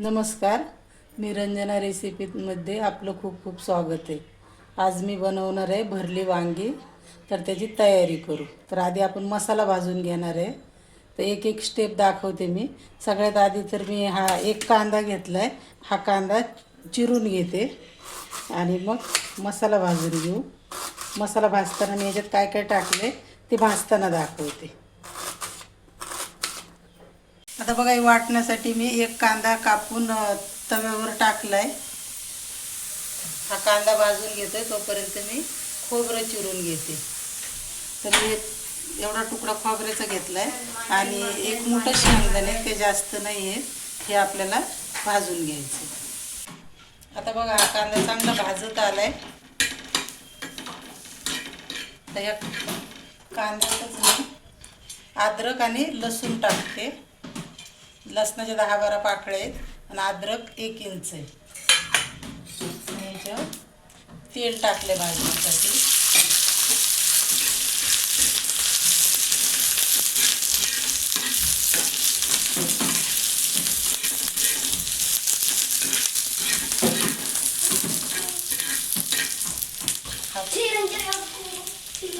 नमस्कार. मी रंजना रेसिपीमध्ये आपलं खूप खूप स्वागत आहे. आज मी बनवणार आहे भरली वांगी. तर त्याची तयारी करू. तर आधी आपण मसाला भाजून घेणार आहे. तर एक एक स्टेप दाखवते मी. सगळ्यात आधी तर मी हा एक कांदा घेतला आहे हा कांदा चिरून घेते. आणि मग मसाला भाजून घेऊ. मसाला भाजताना मी याच्यात काय काय टाकले ते भाजताना दाखवते. आता बघा हे वाटण्यासाठी मी एक कांदा कापून तव्यावर टाकलाय. हा कांदा भाजून घेतोय तोपर्यंत मी खोबरं चिरून घेते. तर मी एवढा तुकडा खोबऱ्याचा घेतलाय आणि एक मोठं शेंगदाणे ते जास्त नाही आहे हे आपल्याला भाजून घ्यायचं आता बघा हा कांदा चांगला भाजत आलाय. तर या कांद्यातच मी अद्रक आणि लसूण टाकते. लसणाचे दहा बारा पाकळे आहेत आणि अद्रक एक इंच आहे. तेल टाकले भाजण्यासाठी.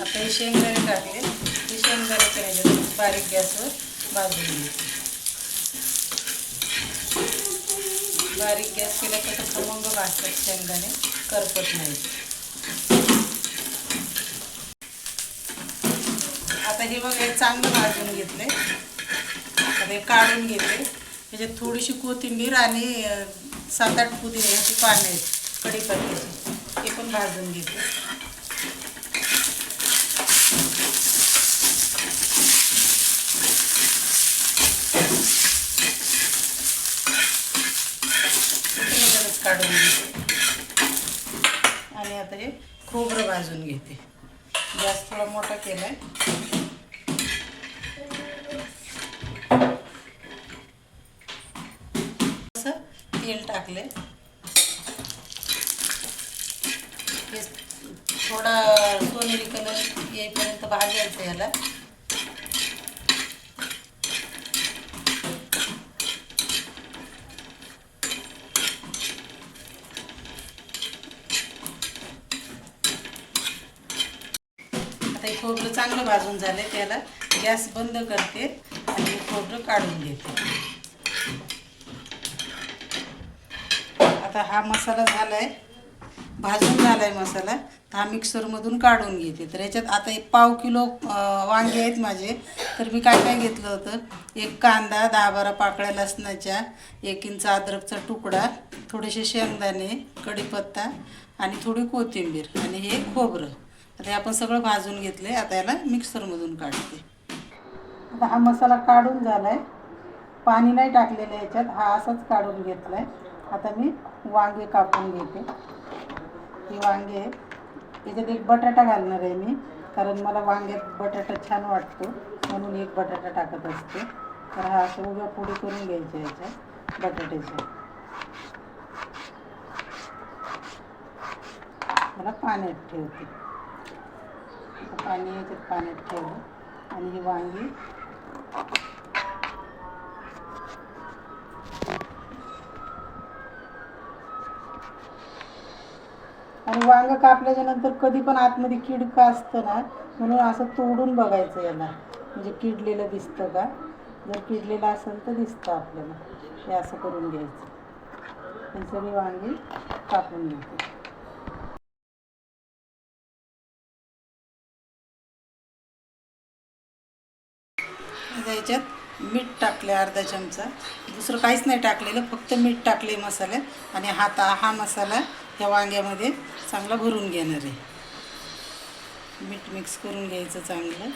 आता हे शेंगदाणे टाकले. हे शेंगदाणे करायचे बारीक गॅसवर भाजून घ्यायचे. बारीक गॅस केला तर खमंग भाजतात शेंगदाणे करपत नाही. आता हे बघ हे चांगलं भाजून घेतले. आता हे काढून घेतले त्याच्यात म्हणजे थोडीशी कोथिंबीर आणि सात आठ पुदिन्याची पाने आहेत कढीपत्त्याची. ते पण भाजून घेते त्याच्यातच काढून घेते आणि आता हे खोबरं भाजून घेते. गॅस थोडा मोठा केलाय. असं तेल टाकले थोडा सोनेरी कलर येईपर्यंत भाजायचं याला. खोबरं चांगलं भाजून झालं त्याला. गॅस बंद करते आणि खोबरं काढून घेते. आता हा मसाला झालाय. भाजून झालाय मसाला. तर हा मिक्सरमधून काढून घेते. तर याच्यात आता एक पाव किलो वांगे आहेत माझे. तर मी काय काय घेतलं होतं? एक कांदा दहा बारा पाकळ्या लसणाच्या एक इंच अद्रकचा तुकडा थोडेसे शेंगदाणे कढीपत्ता आणि थोडी कोथिंबीर आणि हे खोबरं. आता आपण सगळं भाजून घेतलं आता याला मिक्सरमधून काढते. आता हा मसाला काढून झालाय. पाणी नाही टाकलेलं याच्यात. हा असाच काढून घेतलाय. आता मी वांगे कापून घेते. ही वांगे आहे याच्यात एक बटाटा घालणार आहे मी कारण मला वांग्यात बटाटा छान वाटतो. म्हणून एक बटाटा टाकत असते. तर हा असं उभ्या पुढे करून घ्यायच्या याच्यात बटाट्याच्या मला पाण्यात ठेवते. पाणी याच्यात पाण्यात ठेवलं. आणि ही वांगी. आणि वांग कापल्याच्या नंतर कधी पण आतमध्ये किडकं असतं ना म्हणून असं तोडून बघायचं याला. म्हणजे किडलेलं दिसतं का? जर किडलेलं असेल तर दिसतं आपल्याला. हे असं करून घ्यायचं. ही सगळी वांगी कापून घ्यायची आता याच्यात मीठ टाकले अर्धा चमचा. दुसरं काहीच नाही टाकलेलं फक्त मीठ टाकले मसाल्यात. आणि हा ता हा मसाला ह्या वांग्यामध्ये चांगला भरून घेणार आहे. मीठ मिक्स करून घ्यायचं चांगलं.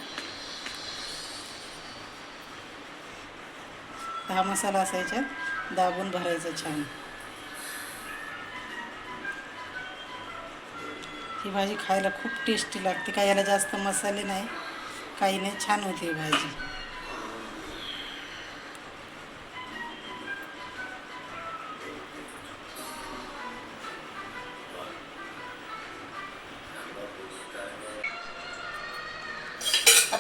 हा मसाला असायच्यात दाबून भरायचा छान. ही भाजी खायला खूप टेस्टी लागते काय याला जास्त मसाले नाही काही नाही छान होते ही भाजी.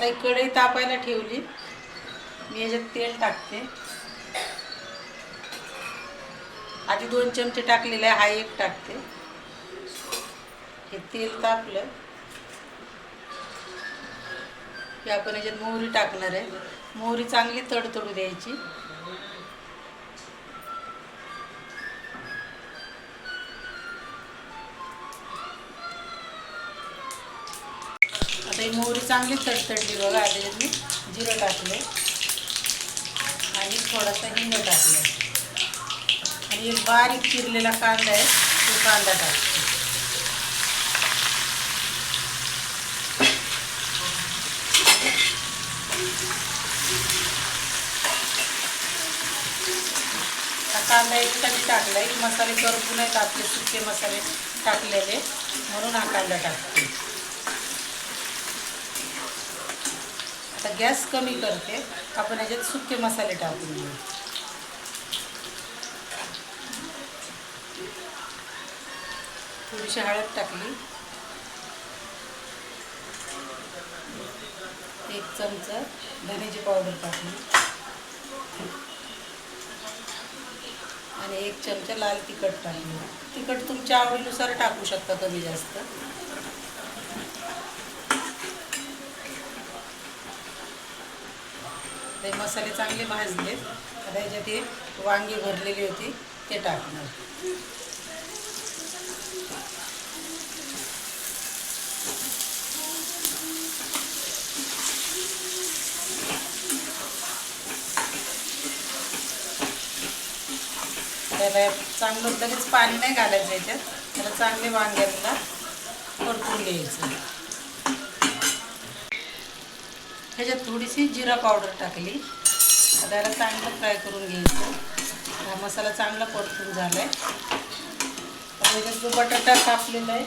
आता एक कढई तापायला ठेवली. मी याच्यात तेल टाकते. आधी दोन चमचे टाकलेले आहे हा एक टाकते. हे तेल तापलं. की आपण याच्यात मोहरी टाकणार आहे. मोहरी चांगली तडतडू द्यायची. चांगली तडतडली बघा आधी मी जिरं टाकले आणि थोडासा हिंग टाकलं आणि एक बारीक चिरलेला कांदा आहे तो कांदा टाकतो. कांदा याच्यासाठी टाकला आहे मसाले करपू नयेत आपले सुके मसाले टाकलेले. म्हणून हा कांदा टाकतो. आता गॅस कमी करते. आपण याच्यात सुके मसाले टाकून घेऊ. थोडीशी हळद टाकली. एक चमचा धनेची पावडर टाकली. आणि एक चमचा लाल तिखट टाकली. तिखट तुमच्या आवडीनुसार टाकू शकता कमी जास्त. ते मसाले चांगले भाजले. आता याच्यात हे वांगी भरलेली होती ते टाकणार. त्याला चांगलं लगेच पाणी नाही घालायचं याच्यात. त्याला चांगले वांग्याला परतून घ्यायचं. ह्याच्यात थोडीशी जिरा पावडर टाकली. आता याला चांगलं फ्राय करून घ्यायचं. हा मसाला चांगला परतून झाला आहे आता जो बटाटा कापलेला आहे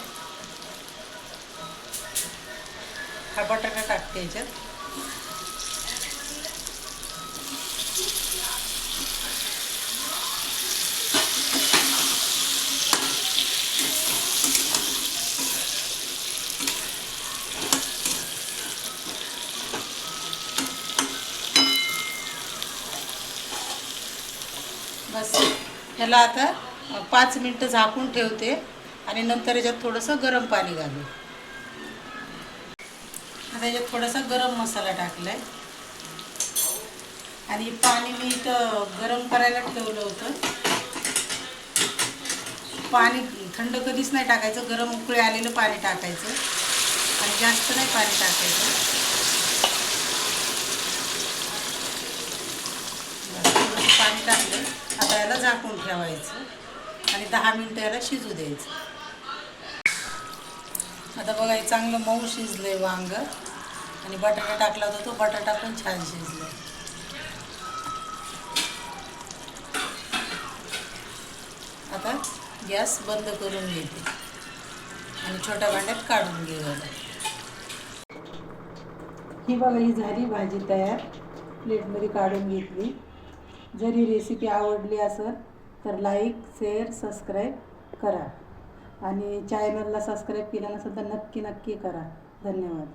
हा बटाटा टाकते याच्यात ह्याला आता पाच मिनटं झाकून ठेवते आणि नंतर याच्यात थोडंसं गरम पाणी घालू. आता याच्यात थोडासा गरम मसाला टाकला आहे आणि पाणी मी इथं गरम करायला ठेवलं होतं. पाणी थंड कधीच नाही टाकायचं गरम उकळे आलेलं पाणी टाकायचं आणि जास्त नाही पाणी टाकायचं. थोडंसं पाणी टाकलं आता याला झाकून ठेवायचं आणि दहा मिनटं याला शिजू द्यायचं. आता बघा हे चांगलं मऊ शिजलं आहे वांग. आणि बटाटा टाकला होता तो बटाटा पण छान शिजला आता गॅस बंद करून घेते. आणि छोट्या भांड्यात काढून घेऊया ही बघा ही झाली भाजी तयार. प्लेटमध्ये काढून घेतली. जर ही रेसिपी आवडली असेल तर लाईक शेअर सबस्क्राईब करा. आणि चॅनलला सबस्क्राईब केलं नसेल तर नक्की नक्की करा. धन्यवाद.